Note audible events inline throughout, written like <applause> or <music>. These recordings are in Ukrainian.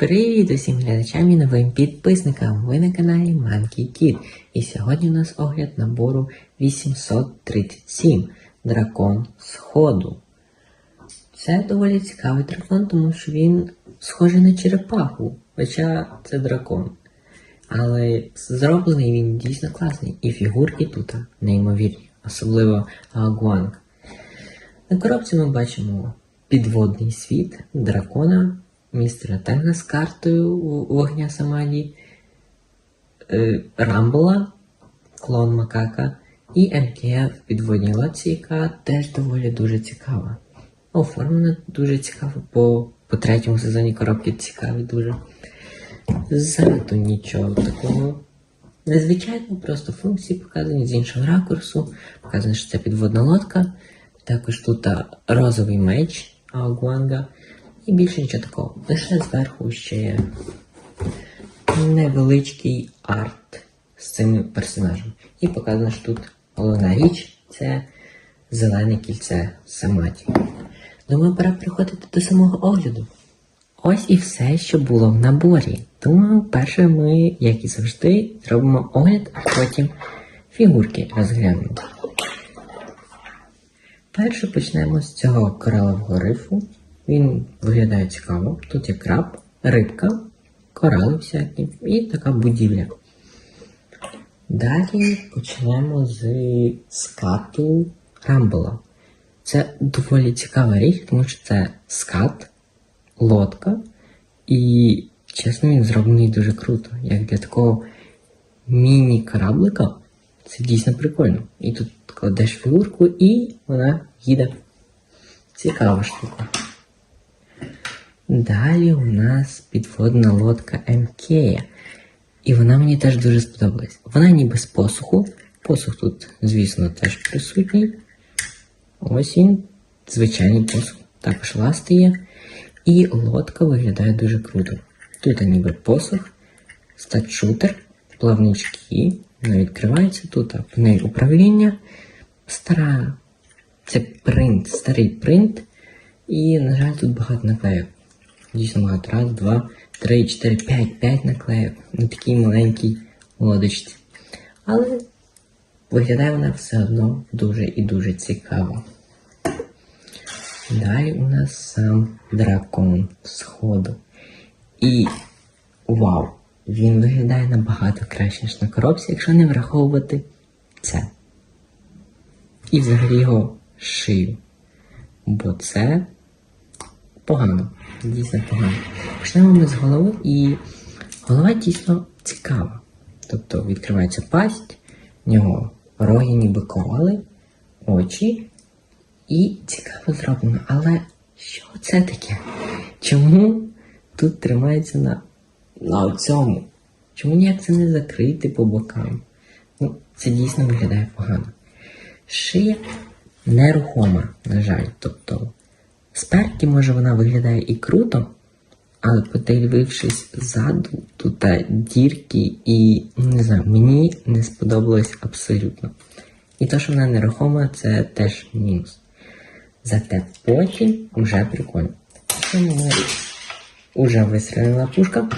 Привіт усім глядачам і новим підписникам! Ви на каналі Monkey Kid. І сьогодні у нас огляд набору 837 Дракон Сходу. Це доволі цікавий дракон, тому що він схожий на черепаху, хоча це дракон. Але зроблений він дійсно класний, і фігурки тут неймовірні, особливо Агуанг. На коробці ми бачимо підводний світ, дракона, містера Тенга з картою вогня Самаді, е, Рамбола, клон Макака і МКФ в підводній лодці, яка теж доволі дуже цікава. Оформлена дуже цікаво, по, по третьому сезоні коробки цікаві дуже. Ззаду нічого такого. Незвичайно, просто функції показані з іншого ракурсу. Показано, що це підводна лодка. Також тут розовий меч Аугуанга. І більше нічого такого. Лише зверху ще є невеличкий арт з цими персонажами. І показано, що тут головна річ це зелене кільце Саматі. Думаю, пора приходити до самого огляду. Ось і все, що було в наборі. Думаю, перше ми, як і завжди, зробимо огляд, а потім фігурки розглянемо. Перше почнемо з цього коралового рифу. Він виглядає цікаво. Тут є краб, рибка, корали всякі і така будівля. Далі почнемо з скату Рамбола. Це доволі цікава річ, тому що це скат, лодка, і чесно, він зроблений дуже круто. Як для такого міні-кораблика, це дійсно прикольно. І тут кладеш фігурку і вона їде. Цікава штука. Далі у нас підводна лодка МК. І вона мені теж дуже сподобалась. Вона ніби з посуху. Посух тут, звісно, теж присутній. Ось він, звичайний посух. Також ласти є. І лодка виглядає дуже круто. Тут ніби посух, статшутер, плавнички. Вона відкривається тут, в неї управління. Стара. Це принт, старий принт. І, на жаль, тут багато наклеїв. Дійсно багато. Раз, два, три, чотири, п'ять, п'ять наклеїв на такій маленькій лодочці. Але виглядає вона все одно дуже і дуже цікаво. Далі у нас сам дракон сходу. І вау! Він виглядає набагато краще, ніж на коробці, якщо не враховувати це. І взагалі його шию. Бо це погано. Дійсно погано. Почнемо ми з голови, і голова дійсно цікава. Тобто відкривається пасть, в нього роги ніби ковали, очі. І цікаво зроблено. Але що це таке? Чому тут тримається на, на цьому? Чому ніяк це не закрити по бокам? Ну, це дійсно виглядає погано. Шия нерухома, на жаль. Тобто, спереді, може, вона виглядає і круто, але подивившись ззаду, тут дірки і, не знаю, мені не сподобалось абсолютно. І те, що вона нерухома, це теж мінус. Зате потім вже прикольно. Що вже вистрілила пушка,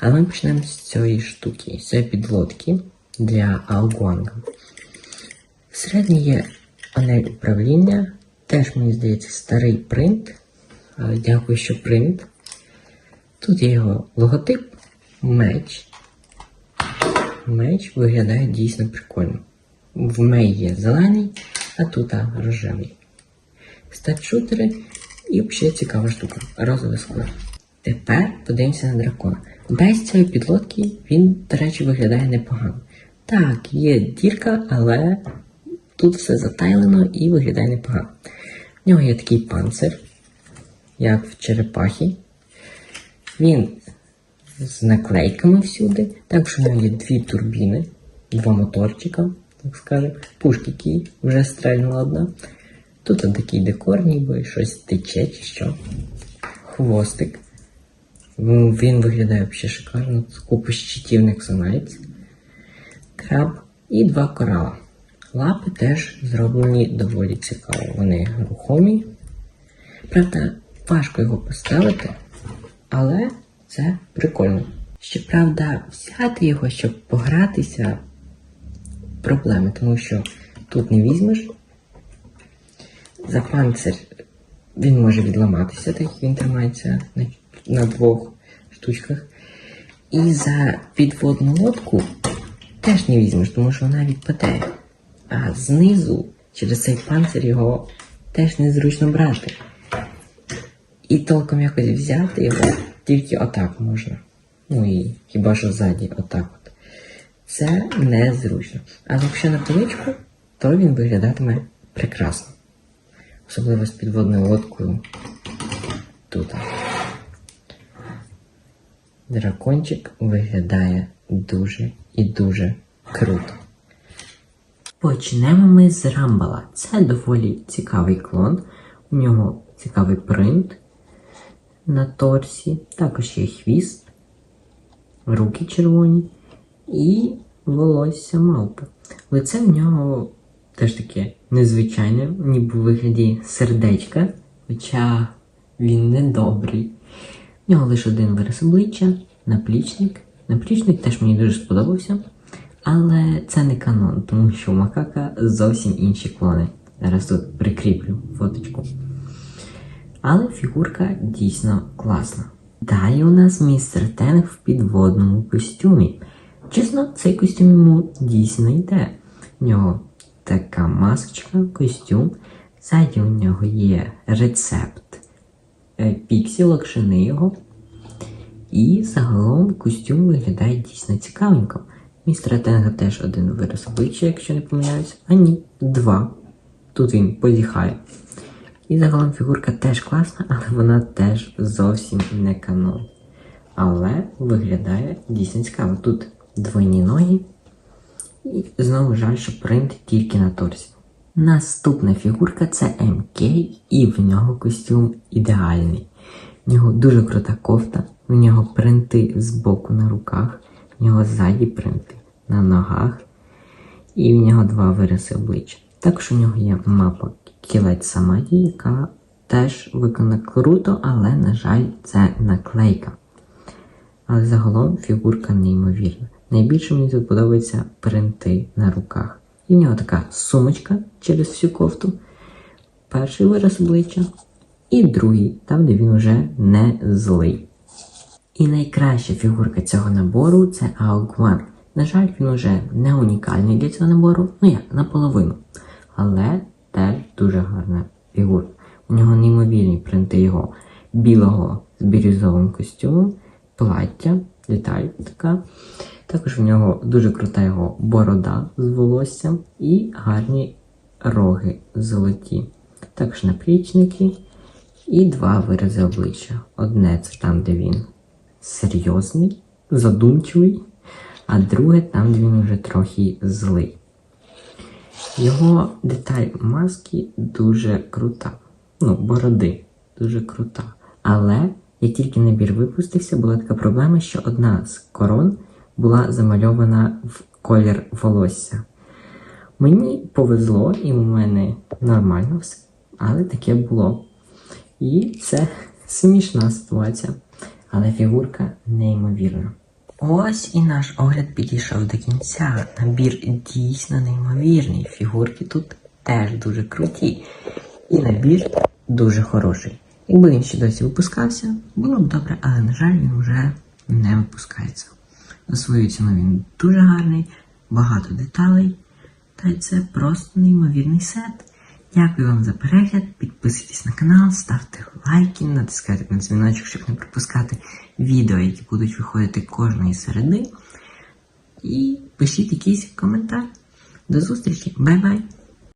а ми почнемо з цієї штуки, з цієї підлодки для Аугуанга. Всередині є панель управління, теж, мені здається, старий принт. Дякую, що принт. Тут є його логотип, меч. Меч виглядає дійсно прикольно. В мей є зелений, а тут а, рожевий. Стат-шутери і взагалі цікава штука. Розове скло. Тепер подивимося на дракона. Без цієї підлодки він, до речі, виглядає непогано. Так, є дірка, але тут все затайлено і виглядає непогано. В нього є такий панцир, як в черепахі. Він з наклейками всюди. Також у нього є дві турбіни, два моторчика, так скажемо, пушки, які вже стрельнула одна. Тут такий декор, ніби щось тече чи що. Хвостик. Він виглядає взагалі шикарно. Купу щитівних самець. Краб і два корала. Лапи теж зроблені доволі цікаво. Вони рухомі. Правда, важко його поставити, але Це прикольно. Щоправда, взяти його, щоб погратися, проблеми, тому що тут не візьмеш. За панцир він може відламатися, так як він тримається на, на двох штучках. І за підводну лодку теж не візьмеш, тому що вона відпаде. А знизу через цей панцир його теж незручно брати. І толком якось взяти його тільки отак можна. Ну і хіба що ззаді, отак от. Це незручно. Але якщо на поличку, то він виглядатиме прекрасно. Особливо з підводною лодкою тут. Дракончик виглядає дуже і дуже круто. Почнемо ми з Рамбала. Це доволі цікавий клон. У нього цікавий принт на торсі. Також є хвіст, руки червоні і волосся мавпи. Лице в нього теж таке незвичайне, ніби у вигляді сердечка, хоча він не добрий. В нього лише один вираз обличчя, наплічник. Наплічник теж мені дуже сподобався. Але це не канон, тому що у макака зовсім інші клони. Зараз тут прикріплю фоточку. Але фігурка дійсно класна. Далі у нас містер Тенг в підводному костюмі. Чесно, цей костюм йому дійсно йде. В нього така масочка, костюм. Ззаді у нього є рецепт е, піксі, локшини його. І загалом костюм виглядає дійсно цікавенько. Містера Тенга теж один вираз обличчя, якщо не помиляюсь. А ні, два. Тут він позіхає. І загалом фігурка теж класна, але вона теж зовсім не канон. Але виглядає дійсно цікаво. Тут двойні ноги. І знову жаль, що принт тільки на торсі. Наступна фігурка це МК, і в нього костюм ідеальний. В нього дуже крута кофта, в нього принти з боку на руках, в нього ззаді принти на ногах, і в нього два вирази обличчя. Також у нього є мапа кілець Самаді, яка теж виконана круто, але, на жаль, це наклейка. Але загалом фігурка неймовірна. Найбільше мені тут подобаються принти на руках. І в нього така сумочка через всю кофту. Перший вираз обличчя. І другий, там, де він уже не злий. І найкраща фігурка цього набору це Аугван. На жаль, він уже не унікальний для цього набору, ну як, наполовину. Але теж дуже гарна фігурка. У нього неймовірні принти його білого з бірюзовим костюмом, плаття, деталь така. Також в нього дуже крута його борода з волоссям і гарні роги золоті. Також наплічники і два вирази обличчя. Одне це там, де він серйозний, задумчивий, а друге там, де він вже трохи злий. Його деталь маски дуже крута. Ну, бороди дуже крута. Але як тільки набір випустився, була така проблема, що одна з корон була замальована в колір волосся. Мені повезло, і у мене нормально все, але таке було. І це <laughs> смішна ситуація. Але фігурка неймовірна. Ось і наш огляд підійшов до кінця. Набір дійсно неймовірний. Фігурки тут теж дуже круті. І набір дуже хороший. Якби він ще досі випускався, було б добре, але, на жаль, він вже не випускається. За свою ціну він дуже гарний, багато деталей. Та й це просто неймовірний сет. Дякую вам за перегляд. Підписуйтесь на канал, ставте лайки, натискайте на дзвіночок, щоб не пропускати відео, які будуть виходити кожної середи. І пишіть якийсь коментар. До зустрічі, бай-бай!